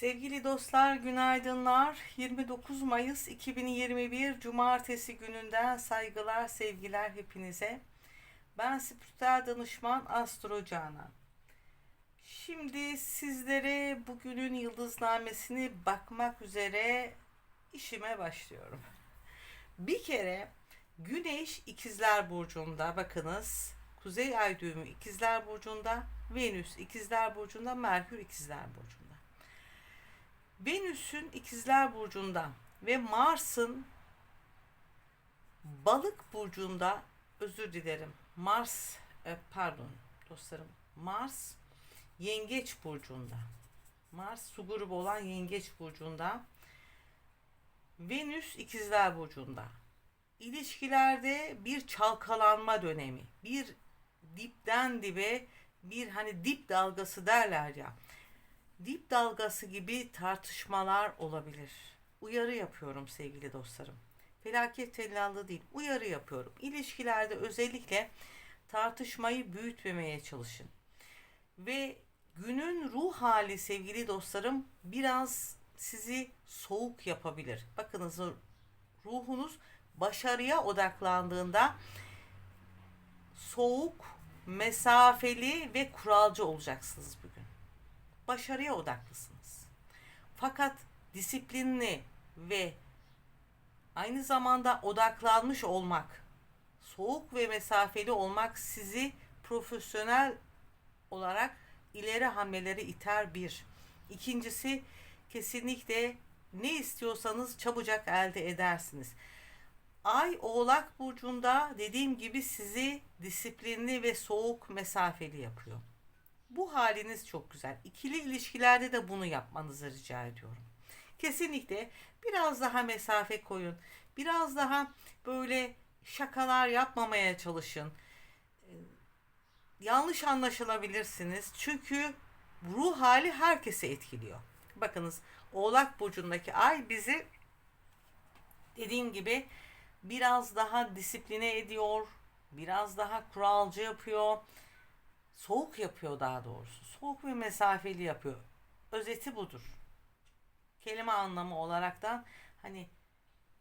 Sevgili dostlar, günaydınlar. 29 Mayıs 2021 Cumartesi gününden saygılar, sevgiler hepinize. Ben spiritüel danışman Astro Canan. Şimdi sizlere bugünün yıldıznamesini bakmak üzere işime başlıyorum. Bir kere Güneş İkizler Burcu'nda bakınız. Kuzey Ay düğümü İkizler Burcu'nda, Venüs İkizler Burcu'nda, Merkür İkizler Burcu'nda. Venüs'ün İkizler Burcu'nda ve Mars'ın Balık Burcu'nda özür dilerim. Mars e, pardon dostlarım. Mars Yengeç Burcu'nda. Mars su grubu olan Yengeç Burcu'nda. Venüs İkizler Burcu'nda. İlişkilerde bir çalkalanma dönemi. Bir dipten dibe bir hani dip dalgası derler ya dip dalgası gibi tartışmalar olabilir. Uyarı yapıyorum sevgili dostlarım. Felaket tellallı değil, uyarı yapıyorum. İlişkilerde özellikle tartışmayı büyütmemeye çalışın. Ve günün ruh hali sevgili dostlarım biraz sizi soğuk yapabilir. Bakınız ruhunuz başarıya odaklandığında soğuk, mesafeli ve kuralcı olacaksınız bugün başarıya odaklısınız. Fakat disiplinli ve aynı zamanda odaklanmış olmak, soğuk ve mesafeli olmak sizi profesyonel olarak ileri hamleleri iter bir. İkincisi kesinlikle ne istiyorsanız çabucak elde edersiniz. Ay Oğlak burcunda dediğim gibi sizi disiplinli ve soğuk mesafeli yapıyor. Bu haliniz çok güzel. İkili ilişkilerde de bunu yapmanızı rica ediyorum. Kesinlikle biraz daha mesafe koyun. Biraz daha böyle şakalar yapmamaya çalışın. Ee, yanlış anlaşılabilirsiniz. Çünkü ruh hali herkese etkiliyor. Bakınız Oğlak burcundaki ay bizi dediğim gibi biraz daha disipline ediyor, biraz daha kuralcı yapıyor soğuk yapıyor daha doğrusu. Soğuk ve mesafeli yapıyor. Özeti budur. Kelime anlamı olaraktan hani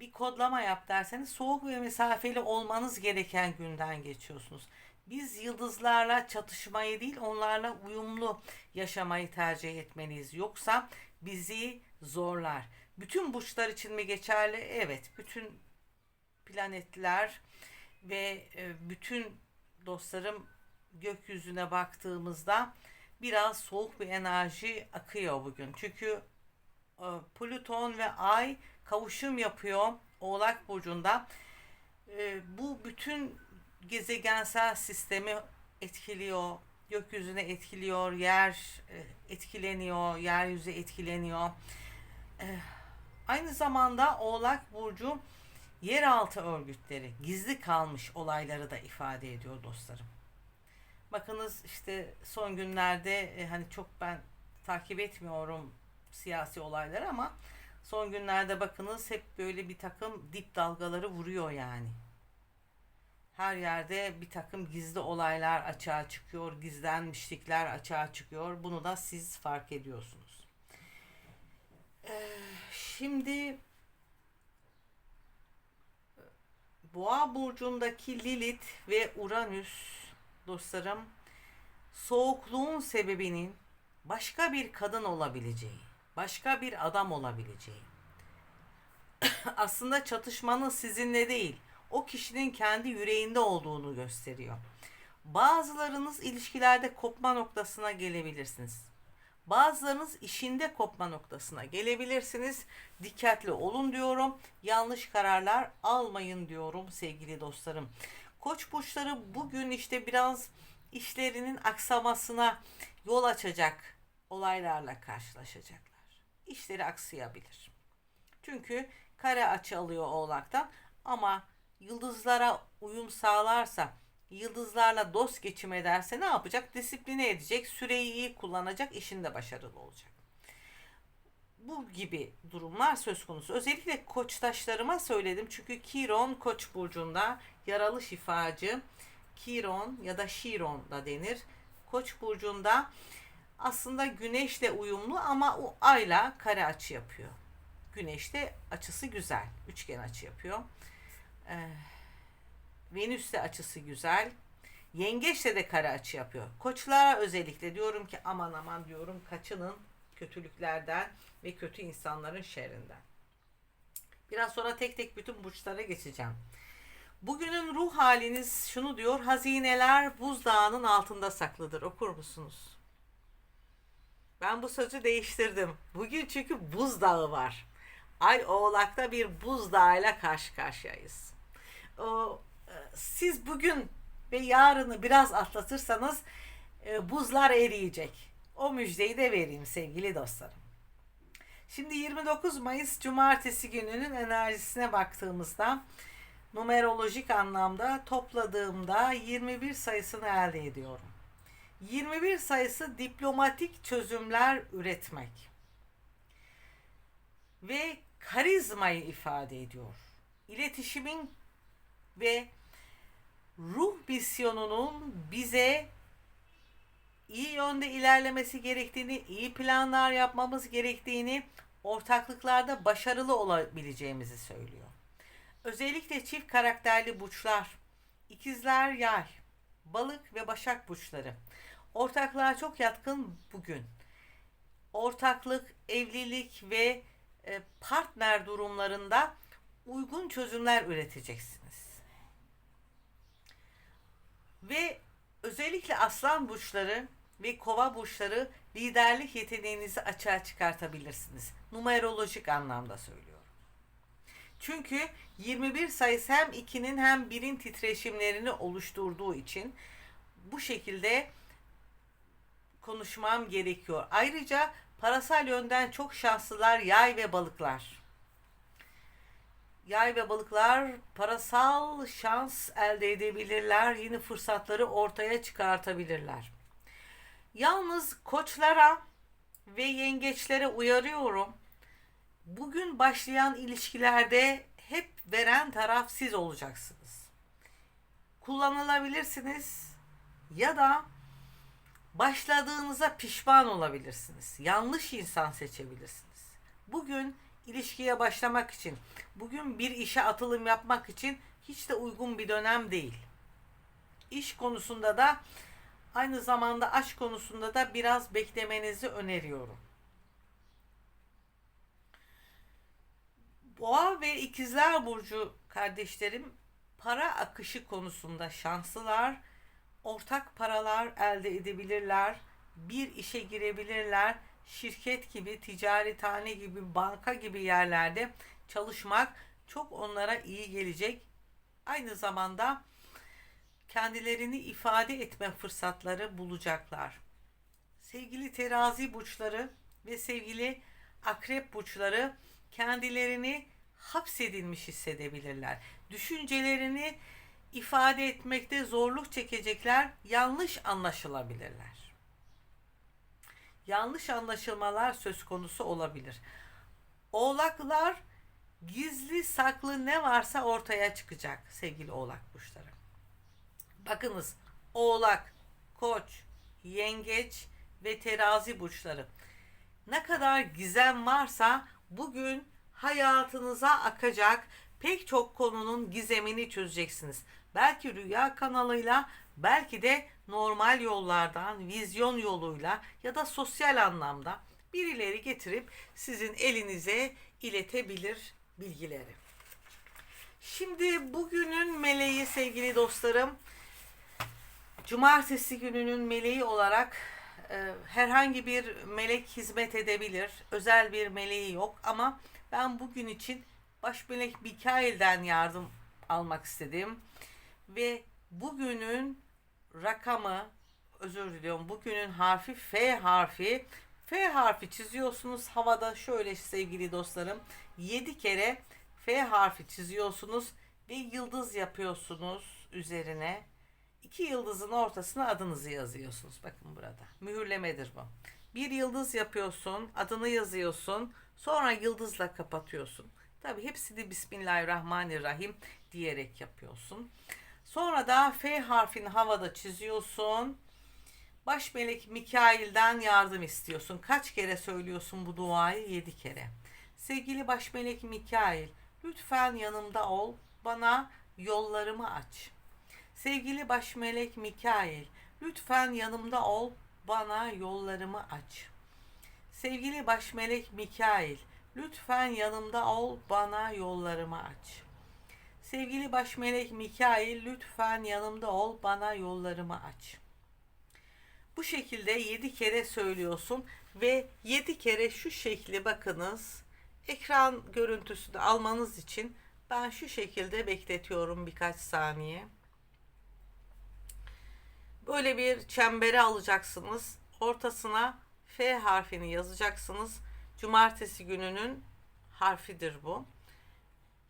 bir kodlama yap derseniz soğuk ve mesafeli olmanız gereken günden geçiyorsunuz. Biz yıldızlarla çatışmayı değil onlarla uyumlu yaşamayı tercih etmeliyiz. Yoksa bizi zorlar. Bütün burçlar için mi geçerli? Evet. Bütün planetler ve e, bütün dostlarım gökyüzüne baktığımızda biraz soğuk bir enerji akıyor bugün. Çünkü e, Plüton ve Ay kavuşum yapıyor Oğlak Burcu'nda. E, bu bütün gezegensel sistemi etkiliyor, gökyüzüne etkiliyor, yer e, etkileniyor, yeryüzü etkileniyor. Aynı zamanda Oğlak Burcu yeraltı örgütleri, gizli kalmış olayları da ifade ediyor dostlarım. Bakınız işte son günlerde e, hani çok ben takip etmiyorum siyasi olayları ama son günlerde bakınız hep böyle bir takım dip dalgaları vuruyor yani. Her yerde bir takım gizli olaylar açığa çıkıyor, gizlenmişlikler açığa çıkıyor. Bunu da siz fark ediyorsunuz. Ee, şimdi Boğa burcundaki Lilith ve Uranüs dostlarım soğukluğun sebebinin başka bir kadın olabileceği, başka bir adam olabileceği. Aslında çatışmanın sizinle değil, o kişinin kendi yüreğinde olduğunu gösteriyor. Bazılarınız ilişkilerde kopma noktasına gelebilirsiniz. Bazılarınız işinde kopma noktasına gelebilirsiniz. Dikkatli olun diyorum. Yanlış kararlar almayın diyorum sevgili dostlarım. Koç burçları bugün işte biraz işlerinin aksamasına yol açacak olaylarla karşılaşacaklar. İşleri aksayabilir. Çünkü kare açı alıyor oğlaktan ama yıldızlara uyum sağlarsa, yıldızlarla dost geçim ederse ne yapacak? Disipline edecek, süreyi iyi kullanacak, işinde başarılı olacak bu gibi durumlar söz konusu. Özellikle koçtaşlarıma söyledim. Çünkü Kiron koç burcunda yaralı şifacı. Kiron ya da Şiron da denir. Koç burcunda aslında güneşle uyumlu ama o ayla kare açı yapıyor. Güneşte açısı güzel. Üçgen açı yapıyor. Ee, Venüs'te açısı güzel. Yengeçle de kare açı yapıyor. Koçlara özellikle diyorum ki aman aman diyorum kaçının kötülüklerden ve kötü insanların şerrinden. Biraz sonra tek tek bütün burçlara geçeceğim. Bugünün ruh haliniz şunu diyor. Hazineler buzdağının altında saklıdır. Okur musunuz? Ben bu sözü değiştirdim. Bugün çünkü buzdağı var. Ay Oğlak'ta bir buzdağıyla karşı karşıyayız. E, siz bugün ve yarını biraz atlatırsanız e, buzlar eriyecek. O müjdeyi de vereyim sevgili dostlarım. Şimdi 29 Mayıs Cumartesi gününün enerjisine baktığımızda numerolojik anlamda topladığımda 21 sayısını elde ediyorum. 21 sayısı diplomatik çözümler üretmek ve karizmayı ifade ediyor. İletişimin ve ruh misyonunun bize iyi yönde ilerlemesi gerektiğini, iyi planlar yapmamız gerektiğini, ortaklıklarda başarılı olabileceğimizi söylüyor. Özellikle çift karakterli burçlar, ikizler yay, balık ve başak burçları. Ortaklığa çok yatkın bugün. Ortaklık, evlilik ve e, partner durumlarında uygun çözümler üreteceksiniz. Ve özellikle aslan burçları ve kova burçları liderlik yeteneğinizi açığa çıkartabilirsiniz. Numerolojik anlamda söylüyorum. Çünkü 21 sayısı hem 2'nin hem 1'in titreşimlerini oluşturduğu için bu şekilde konuşmam gerekiyor. Ayrıca parasal yönden çok şanslılar yay ve balıklar. Yay ve balıklar parasal şans elde edebilirler. Yeni fırsatları ortaya çıkartabilirler. Yalnız koçlara ve yengeçlere uyarıyorum. Bugün başlayan ilişkilerde hep veren taraf siz olacaksınız. Kullanılabilirsiniz ya da başladığınıza pişman olabilirsiniz. Yanlış insan seçebilirsiniz. Bugün ilişkiye başlamak için, bugün bir işe atılım yapmak için hiç de uygun bir dönem değil. İş konusunda da aynı zamanda aşk konusunda da biraz beklemenizi öneriyorum. Boğa ve ikizler burcu kardeşlerim para akışı konusunda şanslılar. Ortak paralar elde edebilirler. Bir işe girebilirler. Şirket gibi, ticarethane gibi, banka gibi yerlerde çalışmak çok onlara iyi gelecek. Aynı zamanda kendilerini ifade etme fırsatları bulacaklar. Sevgili terazi burçları ve sevgili akrep burçları kendilerini hapsedilmiş hissedebilirler. Düşüncelerini ifade etmekte zorluk çekecekler, yanlış anlaşılabilirler. Yanlış anlaşılmalar söz konusu olabilir. Oğlaklar gizli saklı ne varsa ortaya çıkacak sevgili oğlak burçları. Bakınız oğlak, koç, yengeç ve terazi burçları. Ne kadar gizem varsa bugün hayatınıza akacak pek çok konunun gizemini çözeceksiniz. Belki rüya kanalıyla, belki de normal yollardan, vizyon yoluyla ya da sosyal anlamda birileri getirip sizin elinize iletebilir bilgileri. Şimdi bugünün meleği sevgili dostlarım, cumartesi gününün meleği olarak e, herhangi bir melek hizmet edebilir. Özel bir meleği yok ama ben bugün için baş melek Mikail'den yardım almak istedim. Ve bugünün rakamı özür diliyorum. Bugünün harfi F harfi. F harfi çiziyorsunuz havada şöyle sevgili dostlarım. 7 kere F harfi çiziyorsunuz ve yıldız yapıyorsunuz üzerine. İki yıldızın ortasına adınızı yazıyorsunuz. Bakın burada. Mühürlemedir bu. Bir yıldız yapıyorsun, adını yazıyorsun. Sonra yıldızla kapatıyorsun. Tabi hepsini Bismillahirrahmanirrahim diyerek yapıyorsun. Sonra da F harfini havada çiziyorsun. Baş melek Mikail'den yardım istiyorsun. Kaç kere söylüyorsun bu duayı? Yedi kere. Sevgili baş melek Mikail, lütfen yanımda ol, bana yollarımı aç. Sevgili baş melek Mikail, lütfen yanımda ol, bana yollarımı aç. Sevgili baş melek Mikail, lütfen yanımda ol, bana yollarımı aç. Sevgili baş melek Mikail, lütfen yanımda ol, bana yollarımı aç. Bu şekilde 7 kere söylüyorsun ve 7 kere şu şekli bakınız. Ekran görüntüsünü almanız için ben şu şekilde bekletiyorum birkaç saniye. Böyle bir çembere alacaksınız. Ortasına F harfini yazacaksınız. Cumartesi gününün harfidir bu.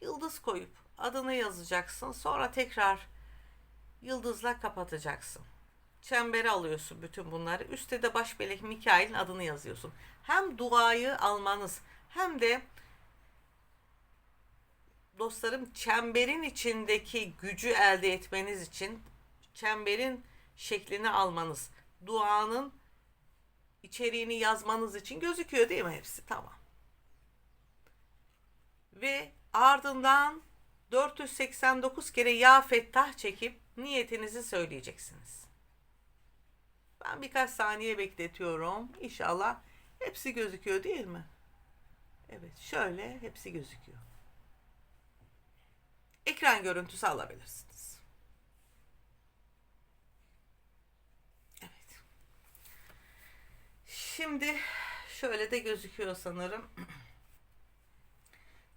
Yıldız koyup adını yazacaksın. Sonra tekrar yıldızla kapatacaksın. Çembere alıyorsun bütün bunları. Üstte de baş melek Mikail'in adını yazıyorsun. Hem duayı almanız hem de dostlarım çemberin içindeki gücü elde etmeniz için çemberin şeklini almanız, duanın içeriğini yazmanız için gözüküyor değil mi hepsi? Tamam. Ve ardından 489 kere Ya Fettah çekip niyetinizi söyleyeceksiniz. Ben birkaç saniye bekletiyorum. İnşallah hepsi gözüküyor değil mi? Evet, şöyle hepsi gözüküyor. Ekran görüntüsü alabilirsiniz. Evet. Şimdi şöyle de gözüküyor sanırım.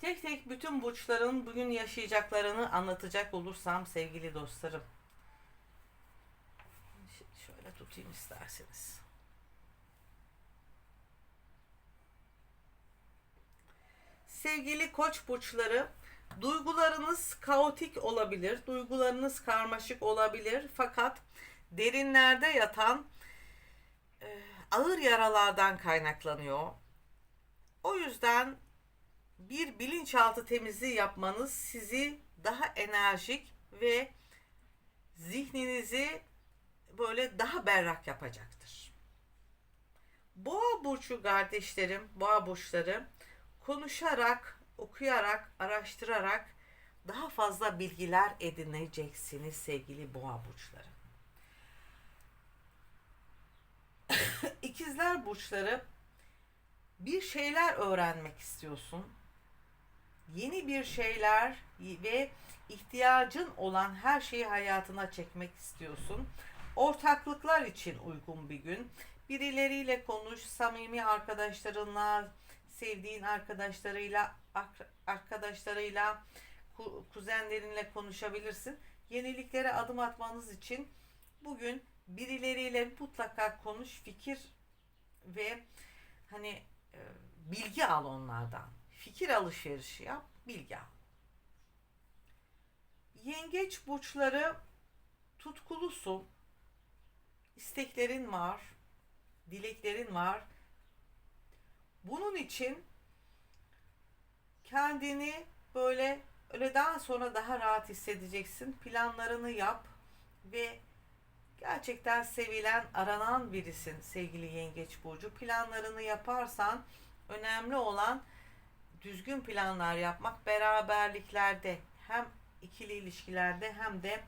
Tek tek bütün burçların bugün yaşayacaklarını anlatacak olursam sevgili dostlarım. Şöyle tutayım isterseniz. Sevgili koç burçları, duygularınız kaotik olabilir, duygularınız karmaşık olabilir fakat derinlerde yatan ağır yaralardan kaynaklanıyor. O yüzden bir bilinçaltı temizliği yapmanız sizi daha enerjik ve zihninizi böyle daha berrak yapacaktır. Boğa burcu kardeşlerim, boğa burçları konuşarak, okuyarak, araştırarak daha fazla bilgiler edineceksiniz sevgili boğa burçları. İkizler burçları bir şeyler öğrenmek istiyorsun. Yeni bir şeyler ve ihtiyacın olan her şeyi hayatına çekmek istiyorsun. Ortaklıklar için uygun bir gün. Birileriyle konuş, samimi arkadaşlarınla, sevdiğin arkadaşlarıyla, arkadaşlarıyla, ku- kuzenlerinle konuşabilirsin. Yeniliklere adım atmanız için bugün birileriyle mutlaka konuş, fikir ve hani e, bilgi al onlardan. Fikir alışverişi yap, bilgi al. Yengeç burçları tutkulusun. isteklerin var, dileklerin var. Bunun için kendini böyle öğleden sonra daha rahat hissedeceksin. Planlarını yap ve gerçekten sevilen, aranan birisin sevgili Yengeç burcu. Planlarını yaparsan önemli olan düzgün planlar yapmak beraberliklerde hem ikili ilişkilerde hem de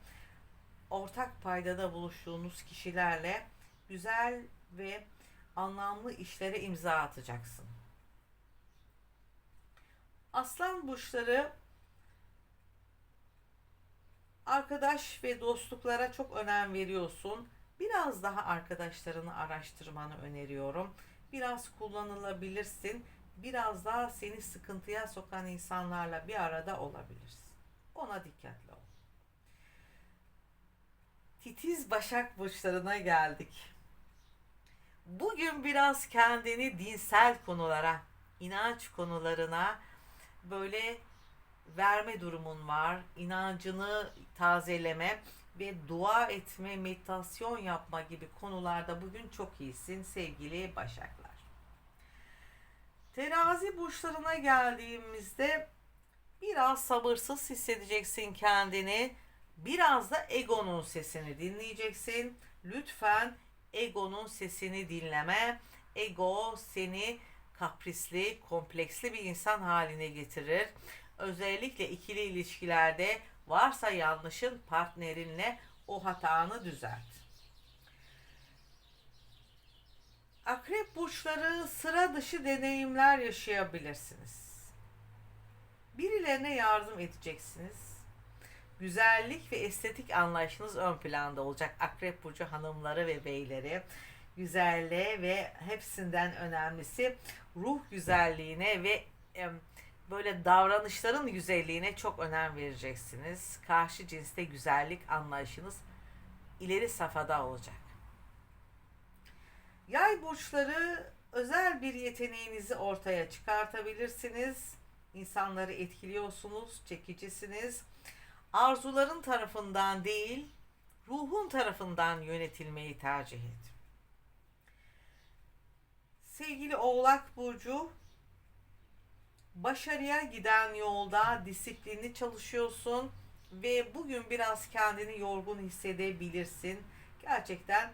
ortak paydada buluştuğunuz kişilerle güzel ve anlamlı işlere imza atacaksın. Aslan burçları arkadaş ve dostluklara çok önem veriyorsun. Biraz daha arkadaşlarını araştırmanı öneriyorum. Biraz kullanılabilirsin. Biraz daha seni sıkıntıya sokan insanlarla bir arada olabilirsin. Ona dikkatli ol. Titiz Başak burçlarına geldik. Bugün biraz kendini dinsel konulara, inanç konularına böyle verme durumun var. İnancını tazeleme ve dua etme, meditasyon yapma gibi konularda bugün çok iyisin sevgili Başaklar. Terazi burçlarına geldiğimizde biraz sabırsız hissedeceksin kendini. Biraz da egonun sesini dinleyeceksin. Lütfen Egonun sesini dinleme. Ego seni kaprisli, kompleksli bir insan haline getirir. Özellikle ikili ilişkilerde varsa yanlışın partnerinle o hatanı düzelt. Akrep burçları sıra dışı deneyimler yaşayabilirsiniz. Birilerine yardım edeceksiniz. Güzellik ve estetik anlayışınız ön planda olacak. Akrep burcu hanımları ve beyleri güzelliğe ve hepsinden önemlisi ruh güzelliğine ve em, böyle davranışların güzelliğine çok önem vereceksiniz. Karşı cinste güzellik anlayışınız ileri safhada olacak. Yay burçları özel bir yeteneğinizi ortaya çıkartabilirsiniz. İnsanları etkiliyorsunuz, çekicisiniz. Arzuların tarafından değil, ruhun tarafından yönetilmeyi tercih et. Sevgili Oğlak Burcu, başarıya giden yolda disiplinli çalışıyorsun ve bugün biraz kendini yorgun hissedebilirsin. Gerçekten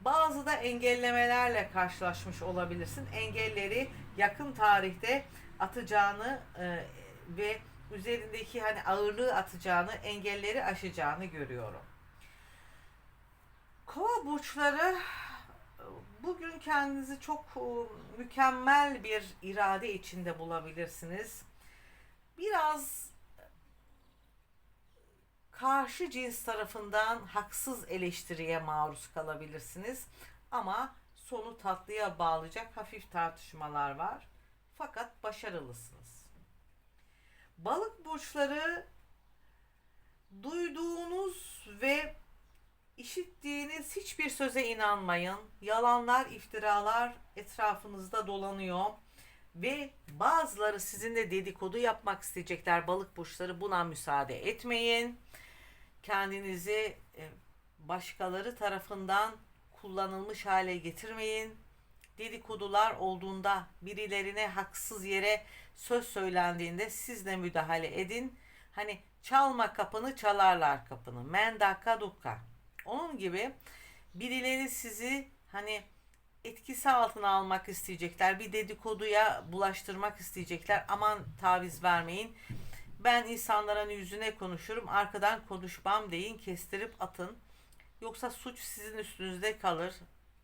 bazı da engellemelerle karşılaşmış olabilirsin. Engelleri yakın tarihte atacağını e, ve üzerindeki hani ağırlığı atacağını, engelleri aşacağını görüyorum. Kova burçları bugün kendinizi çok e, mükemmel bir irade içinde bulabilirsiniz. Biraz karşı cins tarafından haksız eleştiriye maruz kalabilirsiniz. Ama sonu tatlıya bağlayacak hafif tartışmalar var. Fakat başarılısınız. Balık burçları duyduğunuz ve işittiğiniz hiçbir söze inanmayın. Yalanlar, iftiralar etrafınızda dolanıyor ve bazıları sizinle dedikodu yapmak isteyecekler. Balık burçları buna müsaade etmeyin. Kendinizi e, başkaları tarafından kullanılmış hale getirmeyin. Dedikodular olduğunda birilerine haksız yere söz söylendiğinde siz de müdahale edin. Hani çalma kapını çalarlar kapını. Menda kadukka. Onun gibi birileri sizi hani etkisi altına almak isteyecekler. Bir dedikoduya bulaştırmak isteyecekler. Aman taviz vermeyin. Ben insanların yüzüne konuşurum. Arkadan konuşmam deyin. Kestirip atın. Yoksa suç sizin üstünüzde kalır.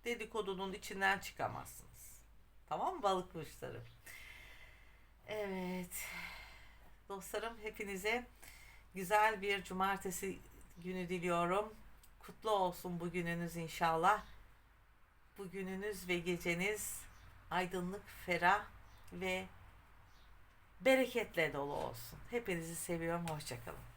Dedikodunun içinden çıkamazsınız. Tamam mı balık burçları? Evet. Dostlarım hepinize güzel bir cumartesi günü diliyorum. Kutlu olsun bugününüz inşallah. Bugününüz ve geceniz aydınlık, ferah ve bereketle dolu olsun. Hepinizi seviyorum. Hoşçakalın.